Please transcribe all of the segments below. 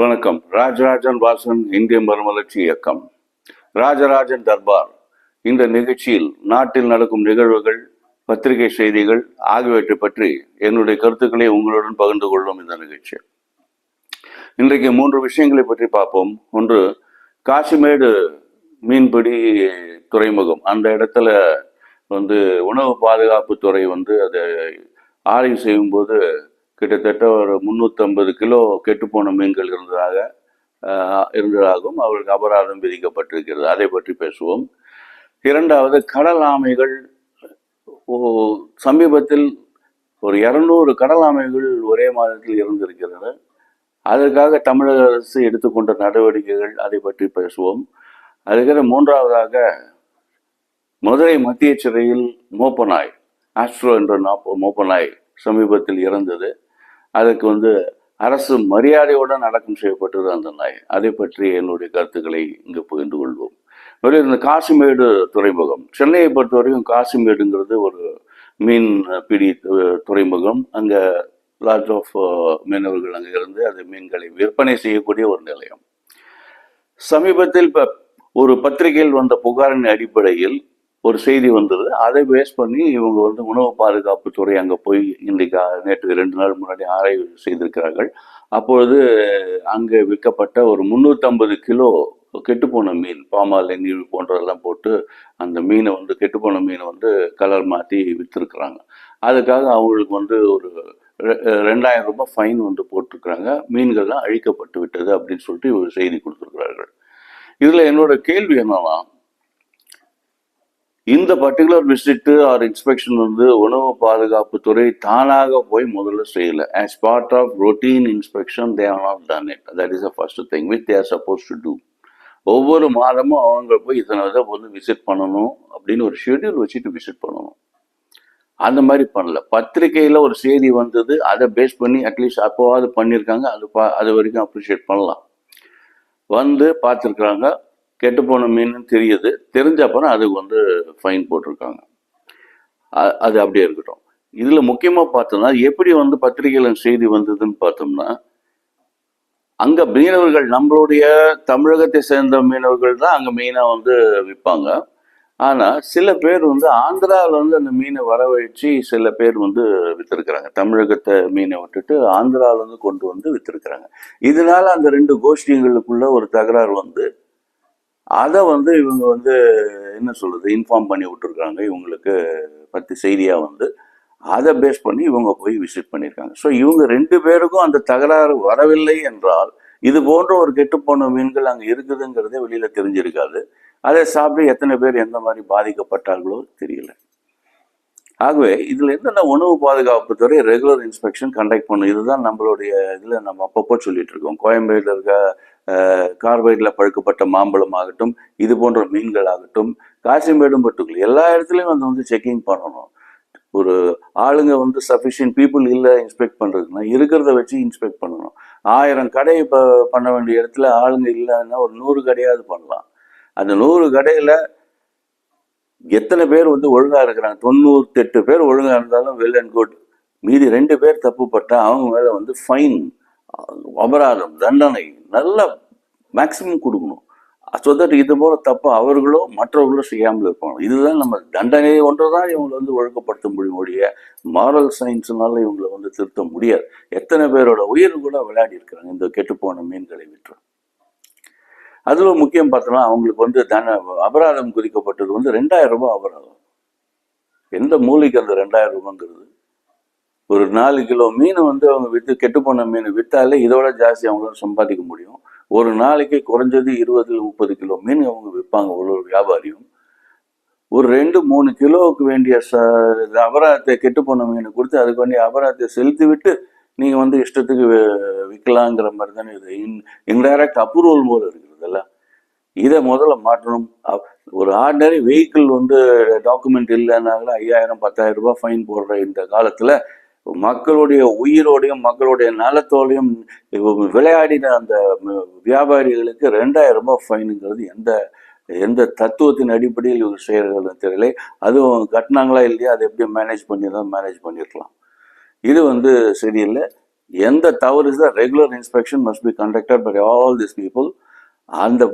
வணக்கம். ராஜராஜன் வாசன் இந்திய மறுமலர்ச்சி இயக்கம். ராஜராஜன் தர்பார். இந்த நிகழ்ச்சியில் நாட்டில் நடக்கும் நிகழ்வுகள் பத்திரிகை செய்திகள் ஆகியவற்றை பற்றி என்னுடைய கருத்துக்களை உங்களுடன் பகிர்ந்து கொள்ளும் இந்த நிகழ்ச்சி. இன்றைக்கு மூன்று விஷயங்களை பற்றி பார்ப்போம். ஒன்று காசிமேடு மீன்பிடி துறைமுகம். அந்த இடத்துல வந்து உணவு பாதுகாப்பு துறை வந்து அதை ஆய்வு செய்யும்போது கிட்டத்தட்ட ஒரு முந்நூற்றம்பது கிலோ கெட்டுப்போன மீன்கள் இருந்ததாக இருந்ததாகவும் அவர்களுக்கு அபராதம் விதிக்கப்பட்டிருக்கிறது. அதை பற்றி பேசுவோம். இரண்டாவது கடல் ஆமைகள் சமீபத்தில் ஒரு இரநூறு கடல் ஆமைகள் ஒரே மாதத்தில் இருந்திருக்கிறது. அதற்காக தமிழக அரசு எடுத்துக்கொண்ட நடவடிக்கைகள் அதை பற்றி பேசுவோம். அதுக்கிற மூன்றாவதாக மதுரை மத்திய சிறையில் மோப்பநாய் ஆஸ்ட்ரோ என்ற மோப்பநாய் சமீபத்தில் இறந்தது. அதற்கு வந்து அரசு மரியாதையுடன் அடக்கம் செய்யப்பட்டது அந்த நாய். அதை பற்றி என்னுடைய கருத்துக்களை இங்கு பகிர்ந்து கொள்வோம். முதலில் இந்த காசிமேடு துறைமுகம். சென்னையை பொறுத்தவரைக்கும் காசிமேடுங்கிறது ஒரு மீன் பிடி துறைமுகம். அங்கே லாட் ஆஃப் மீனவர்கள் அங்கே இருந்து அந்த மீன்களை விற்பனை செய்யக்கூடிய ஒரு நிலையம். சமீபத்தில் இப்போ ஒரு பத்திரிகையில் வந்த புகாரின் அடிப்படையில் ஒரு செய்தி வந்தது. அதை பேஸ் பண்ணி இவங்க வந்து உணவு பாதுகாப்பு துறை அங்கே போய் இன்றைக்கு நேற்று ரெண்டு நாள் முன்னாடி ஆராய்வு செய்திருக்கிறார்கள். அப்பொழுது அங்கே விற்கப்பட்ட ஒரு முந்நூற்றம்பது கிலோ கெட்டுப்போன மீன் பாமாலை நீர் போன்றதெல்லாம் போட்டு அந்த மீனை வந்து கெட்டுப்போன மீனை வந்து கலர் மாற்றி விற்றுருக்குறாங்க அதுக்காக அவங்களுக்கு வந்து ஒரு ரெண்டாயிரம் ரூபாய் ஃபைன் வந்து போட்டிருக்கிறாங்க. மீன்கள்லாம் அழிக்கப்பட்டு விட்டது அப்படின்னு சொல்லிட்டு ஒரு செய்தி கொடுத்துருக்கிறார்கள். இதில் என்னோட கேள்வி என்னன்னா இந்த பர்டிகுலர் விசிட்டு ஆர் இன்ஸ்பெக்ஷன் வந்து உணவு பாதுகாப்பு துறை தானாக போய் முதல்ல செய்யல. As part of routine inspection they are not done it that is a first thing with they're suppose to do ஒவ்வொரு மாதமும் அவங்க போய் இத்தனை இதை வந்து விசிட் பண்ணணும் அப்படின்னு ஒரு ஷெட்யூல் வச்சுட்டு விசிட் பண்ணணும். அந்த மாதிரி பண்ணல. பத்திரிக்கையில் ஒரு செய்தி வந்தது. அதை பேஸ் பண்ணி அட்லீஸ்ட் அப்போவாது பண்ணியிருக்காங்க. அது பா அது வரைக்கும் அப்ரிஷியேட் பண்ணலாம். வந்து பார்த்துருக்குறாங்க. கெட்டுப்போன மீன் தெரியுது. தெரிஞ்ச அப்புறம் அதுக்கு வந்து ஃபைன் போட்டிருக்காங்க. அது அப்படியே இருக்கட்டும். இதில் முக்கியமாக பார்த்தோம்னா எப்படி வந்து பத்திரிகையில் செய்தி வந்ததுன்னு பார்த்தோம்னா அங்கே மீனவர்கள் நம்மளுடைய தமிழகத்தை சேர்ந்த மீனவர்கள் தான் அங்கே மெயினாக வந்து விற்பாங்க. ஆனால் சில பேர் வந்து ஆந்திராவில் வந்து அந்த மீனை வரவழைச்சு சில பேர் வந்து விற்றுருக்குறாங்க தமிழகத்தை மீனை விட்டுட்டு ஆந்திராவிலேருந்து கொண்டு வந்து விற்றுருக்குறாங்க இதனால அந்த ரெண்டு கோஷ்டிகளுக்குள்ள ஒரு தகராறு வந்து அதை வந்து இவங்க வந்து என்ன சொல்கிறது இன்ஃபார்ம் பண்ணி விட்டுருக்காங்க. இவங்களுக்கு பற்றி செய்தியாக வந்து அதை பேஸ் பண்ணி இவங்க போய் விசிட் பண்ணியிருக்காங்க ஸோ இவங்க ரெண்டு பேருக்கும் அந்த தகராறு வரவில்லை என்றால் இது போன்ற ஒரு கெட்டுப்போன மீன்கள் அங்கே இருக்குதுங்கிறதே வெளியில் தெரிஞ்சிருக்காது. அதை சாப்பிட்டு எத்தனை பேர் எந்த மாதிரி பாதிக்கப்பட்டார்களோ தெரியல. ஆகவே இதில் என்னென்ன உணவு பாதுகாப்பு துறை ரெகுலர் இன்ஸ்பெக்ஷன் கண்டக்ட் பண்ணும்? இதுதான் நம்மளுடைய இதில் நம்ம அப்பப்போ சொல்லிட்டு இருக்கோம். கோயம்பேடில் இருக்க கார்பைடில் பழுக்கப்பட்ட மாம்பழம் ஆகட்டும் இது போன்ற மீன்கள் ஆகட்டும் காசிமேடும் பட்டுக்குள் எல்லா இடத்துலையும் வந்து வந்து செக்கிங் பண்ணணும். ஒரு ஆளுங்க வந்து சஃபிஷியன்ட் பீப்புள் இல்லை இன்ஸ்பெக்ட் பண்ணுறதுன்னா இருக்கிறத வச்சு இன்ஸ்பெக்ட் பண்ணணும். ஆயிரம் கடை இப்போ பண்ண வேண்டிய இடத்துல ஆளுங்க இல்லைன்னா ஒரு நூறு கடையாவது பண்ணலாம். அந்த நூறு கடையில் எத்தனை பேர் வந்து ஒழுங்காக இருக்கிறாங்க? தொண்ணூத்தெட்டு பேர் ஒழுங்காக இருந்தாலும் வெல் அண்ட் குட் மீதி ரெண்டு பேர் தப்பு அவங்க மேலே வந்து ஃபைன் அபராதம் தண்டனை. நல்லா மேக்சிமம் கொடுக்கணும். ஸோ தட் இது போல தப்பு அவர்களோ மற்றவர்களோ செய்யாமல் இருப்பாங்க இதுதான் நம்ம தண்டனை ஒன்று தான் இவங்களை வந்து ஒழுக்கப்படுத்த முடியும் ஒழிய மாரல் சயின்ஸ்னால இவங்களை வந்து திருத்த முடியாது. எத்தனை பேரோட உயிர் கூட விளையாடி இருக்கிறாங்க. இந்த கெட்டுப்போன மீன்களை விற்று. அதுல முக்கியம் பார்த்தோம்னா அவங்களுக்கு வந்து தன அபராதம் குறிக்கப்பட்டது வந்து ரெண்டாயிரம் ரூபாய் அபராதம். எந்த மூலிக்கு அந்த ரெண்டாயிரம் ரூபாங்கிறது? ஒரு நாலு கிலோ மீன் வந்து அவங்க விற்று கெட்டுப்போன மீன் விற்றாலே இதோட ஜாஸ்தி அவங்களால சம்பாதிக்க முடியும். ஒரு நாளைக்கு குறைஞ்சது இருபது முப்பது கிலோ மீன் அவங்க விற்பாங்க ஒரு ஒரு வியாபாரியும். ஒரு ரெண்டு மூணு கிலோவுக்கு வேண்டிய ச அபராதத்தை கெட்டுப்போன மீனை கொடுத்து அதுக்கு வேண்டிய அபராதத்தை செலுத்தி விட்டு நீங்கள் வந்து இஷ்டத்துக்கு விற்கலாங்கிற மாதிரி தானே இது. இன் இன்டைரக்ட் அப்ரூவல் போல இருக்கிறதல்ல இதை முதல்ல மாற்றணும். ஒரு ஆர்டினரி வெஹிக்கிள் வந்து டாக்குமெண்ட் இல்லைனாலும் ஐயாயிரம் பத்தாயிரம் ரூபாய் ஃபைன் போடுற இந்த காலத்தில் மக்களுடைய உயிரோடையும் மக்களுடைய நலத்தோடையும் விளையாடின அந்த வியாபாரிகளுக்கு ரெண்டாயிரம் ரூபாய் ஃபைனுங்கிறது எந்த எந்த தத்துவத்தின் அடிப்படையில் இவங்க செய்கிறார்கள் தெரியல. அதுவும் கட்டினாங்களா இல்லையா? அதை எப்படி மேனேஜ் பண்ணி தான் மேனேஜ் பண்ணியிருக்கலாம் இது வந்து சரியில்லை. எந்த தவறு is regular inspection must be conducted by all this people அந்த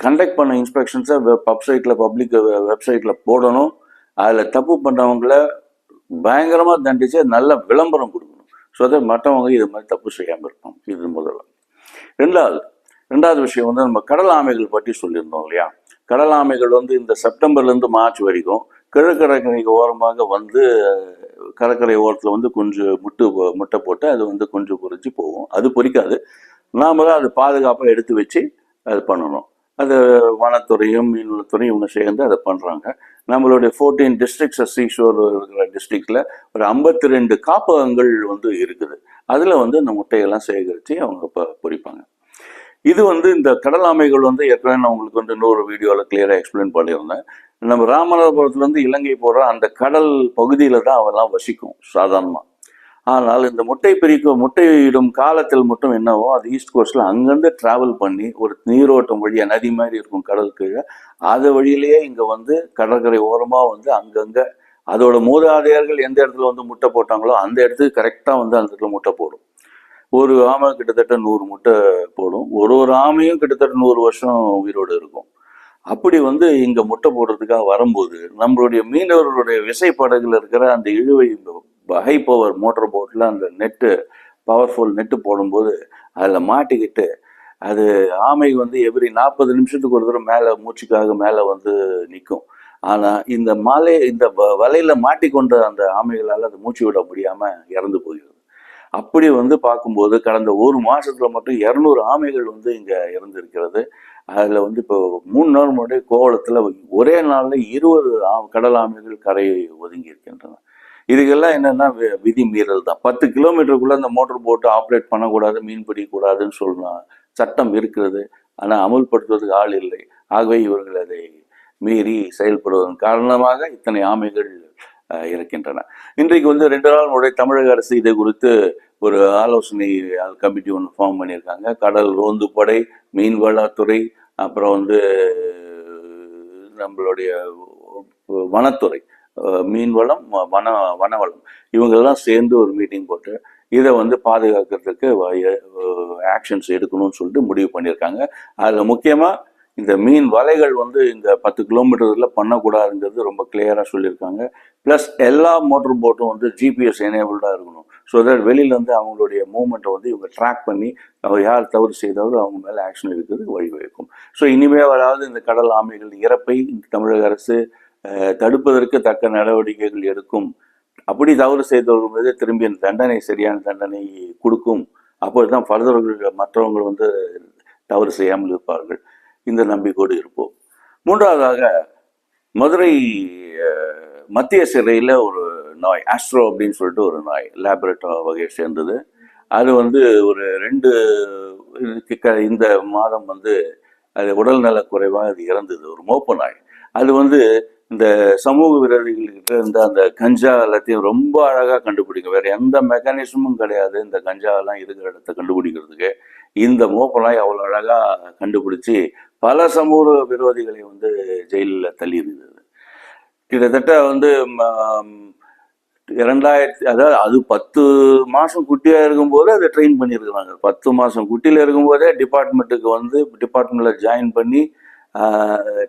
கண்டக்ட் பண்ண இன்ஸ்பெக்ஷன்ஸை வெப்சைட்டில் பப்ளிக் வெப்சைட்டில் போடணும். அதில் தப்பு பண்ணவங்கள பயங்கரமாக தண்டிச்சு நல்ல விளம்பரம் கொடுக்கணும். ஸோ அதை மற்றவங்க இது மாதிரி தப்பு செய்யாமல் இருக்கணும். இது முதல்ல. ரெண்டாவது ரெண்டாவது விஷயம் வந்து நம்ம கடல் ஆமைகள் பற்றி சொல்லியிருந்தோம் இல்லையா? கடல் ஆமைகள் வந்து இந்த செப்டம்பர்லேருந்து மார்ச் வரைக்கும் கிழக்கரைக்கு ஓரமாக வந்து கடற்கரை ஓரத்தில் வந்து குஞ்சு முட்டு முட்டை போட்டு அது வந்து குஞ்சு பொரிச்சு போகும். அது பொறிக்காது. நாம தான் அது பாதுகாப்பாக எடுத்து வச்சு அது பண்ணணும். அது வனத்துறையும் மீன்வளத்துறையும் இவங்க சேர்ந்து அதை பண்ணுறாங்க நம்மளுடைய ஃபோர்டீன் டிஸ்ட்ரிக்ட்ஸ் சீஷோர் இருக்கிற டிஸ்ட்ரிக்டில் ஒரு ஐம்பத்தி ரெண்டு காப்பகங்கள் வந்து இருக்குது. அதில் வந்து இந்த முட்டையெல்லாம் சேகரித்து அவங்க இப்போ பொரிப்பாங்க இது வந்து இந்த கடல் ஆமைகள் வந்து ஏற்கனவே நான் உங்களுக்கு வந்து இன்னொரு வீடியோவில் கிளியராக எக்ஸ்பிளைன் பண்ணியிருந்தேன். நம்ம ராமநாதபுரத்துலேருந்து இலங்கை போகிற அந்த கடல் பகுதியில் தான் அவெல்லாம் வசிக்கும் சாதாரணமாக ஆனால் இந்த முட்டை பிரிக்கும் முட்டையிடும் காலத்தில் மட்டும் என்னவோ அது ஈஸ்ட் கோஸ்டில் அங்கேருந்து ட்ராவல் பண்ணி ஒரு நீரோட்டம் வழியாக நதி மாதிரி இருக்கும் கடல் கீழே அது வழியிலேயே இங்கே வந்து கடற்கரை ஓரமாக வந்து அங்கங்கே அதோட மூதாதையர்கள் எந்த இடத்துல வந்து முட்டை போட்டாங்களோ அந்த இடத்துக்கு கரெக்டாக வந்து அந்த இடத்துல முட்டை போடும். ஒரு ஆமை கிட்டத்தட்ட நூறு முட்டை போடும். ஒரு ஒரு ஆமையும் கிட்டத்தட்ட நூறு வருஷம் உயிரோடு இருக்கும். அப்படி வந்து இங்கே முட்டை போடுறதுக்காக வரும்போது நம்மளுடைய மீனவர்களுடைய விசைப்படகுல இருக்கிற அந்த இழுவை ஹை பவர் மோட்டர் போட்டில் அந்த நெட்டு பவர்ஃபுல் நெட்டு போடும்போது அதில் மாட்டிக்கிட்டு அது ஆமை வந்து எவ்ரி நாற்பது நிமிஷத்துக்கு ஒரு தடவை மேலே மூச்சுக்காக மேலே வந்து நிற்கும் ஆனால் இந்த மாலை இந்த வ- மாட்டிக்கொண்ட அந்த ஆமைகளால் அது மூச்சு விட முடியாமல் இறந்து போகிறது. அப்படி வந்து பார்க்கும்போது கடந்த ஒரு மாதத்தில் மட்டும் இரநூறு ஆமைகள் வந்து இங்கே இறந்துருக்கிறது. அதில் வந்து இப்போ மூணு நாள் முன்னாடி கோவளத்தில் ஒரே நாளில் இருபது ஆ- கடல் ஆமைகள் கரையை ஒதுங்கி இருக்கின்றன. இதுக்கெல்லாம் என்னன்னா வி- விதி மீறல் தான். பத்து கிலோமீட்டருக்குள்ள அந்த மோட்டர் போட்டு ஆப்ரேட் பண்ணக்கூடாது மீன் பிடிக்கக்கூடாதுன்னு சொல்லலாம் சட்டம் இருக்கிறது. ஆனால் அமுல்படுத்துவதற்கு ஆள் இல்லை. ஆகவே இவர்கள் அதை மீறி செயல்படுவதன் காரணமாக இத்தனை ஆமைகள் இருக்கின்றன. இன்றைக்கு வந்து ரெண்டு நாள் முறை தமிழக அரசு இதை குறித்து ஒரு ஆலோசனை கமிட்டி ஒன்று ஃபார்ம் பண்ணியிருக்காங்க. கடல் ரோந்து படை மீன்வளத்துறை அப்புறம் வந்து நம்மளுடைய வனத்துறை. மீன்வளம் வன வனவளம். இவங்கெல்லாம் சேர்ந்து ஒரு மீட்டிங் போட்டு இதை வந்து பாதுகாக்கிறதுக்கு ஆக்ஷன்ஸ் எடுக்கணும்னு சொல்லிட்டு முடிவு பண்ணியிருக்காங்க. அதில் முக்கியமாக இந்த மீன் வலைகள் வந்து இந்த பத்து கிலோமீட்டரில் பண்ணக்கூடாதுங்கிறது ரொம்ப கிளியராக சொல்லியிருக்காங்க. ப்ளஸ் எல்லா மோட்டர் போட்டும் வந்து ஜிபிஎஸ் எனேபிள்டாக இருக்கணும். ஸோ தட் வெளியிலேருந்து அவங்களுடைய மூமெண்ட்டை வந்து இவங்க ட்ராக் பண்ணி அவங்க யார் தவறு செய்தாலும் அவங்க மேலே ஆக்ஷன் எடுக்கிறது வழிவகுக்கும். ஸோ இனிமேல் வராது இந்த கடல் ஆமைகள் இறப்பை இந்த தமிழக அரசு தடுப்பதற்கு தக்க நடவடிக்கைகள் எடுக்கும். அப்படி தவறு செய்தவர்கள் மீது திரும்பி அந்த தண்டனை சரியான தண்டனை கொடுக்கும். அப்பொழுது தான் ஃபர்தர்கள் மற்றவங்க வந்து தவறு செய்யாமல் இருப்பார்கள். இந்த நம்பிக்கையோடு இருப்போம். மூன்றாவதாக மதுரை மத்திய சிறையில் ஒரு நாய் ஆஸ்ட்ரோ அப்படின்னு சொல்லிட்டு ஒரு நாய் லேபரேட்டோ வகையை சேர்ந்தது. அது வந்து ஒரு ரெண்டு இந்த மாதம் வந்து அது உடல்நல குறைவாக அது இறந்தது. ஒரு மோப்ப நாய். அது வந்து இந்த சமூக விரோதிகள்கிட்ட இருந்த அந்த கஞ்சா எல்லாத்தையும் ரொம்ப அழகாக கண்டுபிடிக்கும் வேறு எந்த மெக்கானிசமும் கிடையாது இந்த கஞ்சாவெல்லாம் இருக்கிற இடத்த கண்டுபிடிக்கிறதுக்கு. இந்த மோப்பெல்லாம் அவ்வளோ அழகாக கண்டுபிடிச்சி பல சமூக விரோதிகளை வந்து ஜெயிலில் தள்ளி இருந்தது கிட்டத்தட்ட வந்து ம, இரண்டாயிரத்தி அதாவது அது பத்து மாதம் குட்டியாக இருக்கும்போது அதை ட்ரெயின் பண்ணியிருக்கிறாங்க. பத்து மாதம் குட்டியில் இருக்கும்போதே டிபார்ட்மெண்ட்டுக்கு வந்து டிபார்ட்மெண்ட்டில் ஜாயின் பண்ணி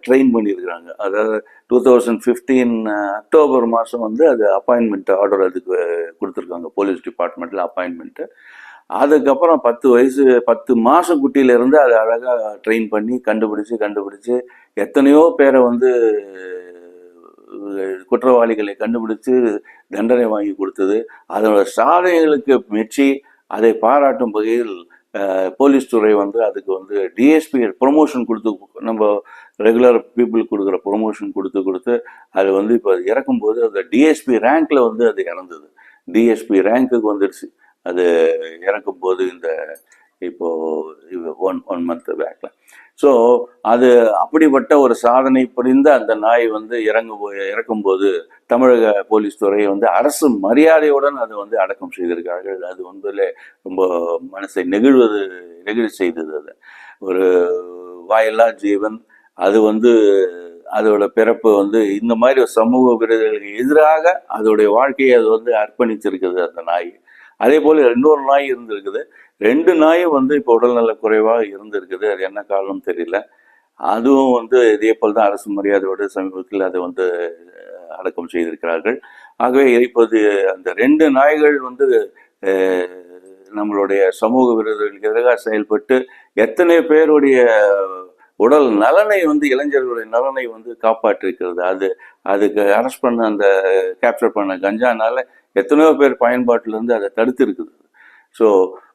ட்ரெயின் பண்ணியிருக்கிறாங்க. அதாவது டூ தௌசண்ட் ஃபிஃப்டீன் அக்டோபர் மாதம் வந்து அது அப்பாயின்மெண்ட் ஆர்டர் அதுக்கு கொடுத்துருக்காங்க. போலீஸ் டிபார்ட்மெண்ட்டில் அப்பாயின்மெண்ட்டு அதுக்கப்புறம் பத்து வயசு பத்து மாதம் குட்டியிலேருந்து அதை அழகாக ட்ரெயின் பண்ணி கண்டுபிடிச்சி கண்டுபிடிச்சு எத்தனையோ பேரை வந்து குற்றவாளிகளை கண்டுபிடிச்சு தண்டனை வாங்கி கொடுத்தது. அதோட சாதனைகளுக்கு மெச்சி அதை பாராட்டும் வகையில் போலீஸ் துறை வந்து அதுக்கு வந்து டிஎஸ்பி ப்ரொமோஷன் கொடுத்து நம்ம ரெகுலர் பீப்புளுக்கு கொடுக்குற ப்ரொமோஷன் கொடுத்து கொடுத்து அது வந்து இப்போ இறக்கும்போது அந்த டிஎஸ்பி ரேங்க்ல வந்து அது இறந்தது. டிஎஸ்பி ரேங்க்குக்கு வந்துடுச்சு. அது இறக்கும்போது இந்த இப்போ ஒன் ஒன் மந்த் பேக்ல ஸோ அது அப்படிப்பட்ட ஒரு சாதனை புரிந்த அந்த நாய் வந்து இறங்கும் போ- இறக்கும்போது தமிழக போலீஸ் துறையை வந்து அரசு மரியாதையுடன் அதை வந்து அடக்கம் செய்திருக்கார்கள் அது வந்து ரொம்ப மனசை நெகிழ்வது நெகிழ் செய்தது அது. ஒரு வாயில்லா ஜீவன் அது வந்து அதோட பிறப்பு வந்து இந்த மாதிரி ஒரு சமூக விருதுகளுக்கு எதிராக அதோடைய வாழ்க்கையை அது வந்து அர்ப்பணிச்சிருக்குது அந்த நாய். அதே போல் இன்னொரு நாய் இருந்திருக்குது. ரெண்டு நாயும் வந்து இப்போ உடல்நல குறைவாக இருந்திருக்குது. அது என்ன காரணம் தெரியல. அதுவும் வந்து இதே போல் தான் அரசு மரியாதையோடு சமீபத்தில் அதை வந்து அடக்கம் செய்திருக்கிறார்கள். ஆகவே இப்போது அந்த ரெண்டு நாய்கள் வந்து நம்மளுடைய சமூக விரோதிகளுக்கு எதிராக செயல்பட்டு எத்தனை பேருடைய உடல் நலனை வந்து இளைஞர்களுடைய நலனை வந்து காப்பாற்றிருக்கிறது அது அதுக்கு அரெஸ்ட் பண்ண அந்த கேப்சர் பண்ண கஞ்சானால எத்தனையோ பேர் பயன்பாட்டிலிருந்து அதை தடுத்து இருக்குது ஸோ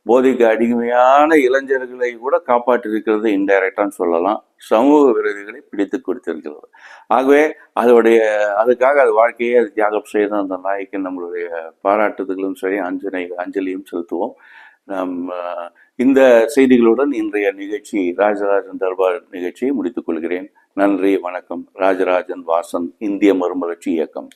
போதைக்கு அடிமையான இளைஞர்களை கூட காப்பாற்றிருக்கிறது இன்டைரக்டான்னு சொல்லலாம். சமூக விரோதிகளை பிடித்து கொடுத்திருக்கிறது. ஆகவே அதோடைய அதுக்காக அது வாழ்க்கையை அது தியாகம் செய்த அந்த நாய்க்கு நம்மளுடைய பாராட்டுதலும் சரி அஞ்சனை அஞ்சலியும் செலுத்துவோம். நம் இந்த செய்திகளுடன் இன்றைய நிகழ்ச்சி ராஜராஜன் தர்பார் நிகழ்ச்சியை முடித்துக் கொள்கிறேன். நன்றி வணக்கம். ராஜராஜன் வாசன் இந்திய மறுமலர்ச்சி இயக்கம்.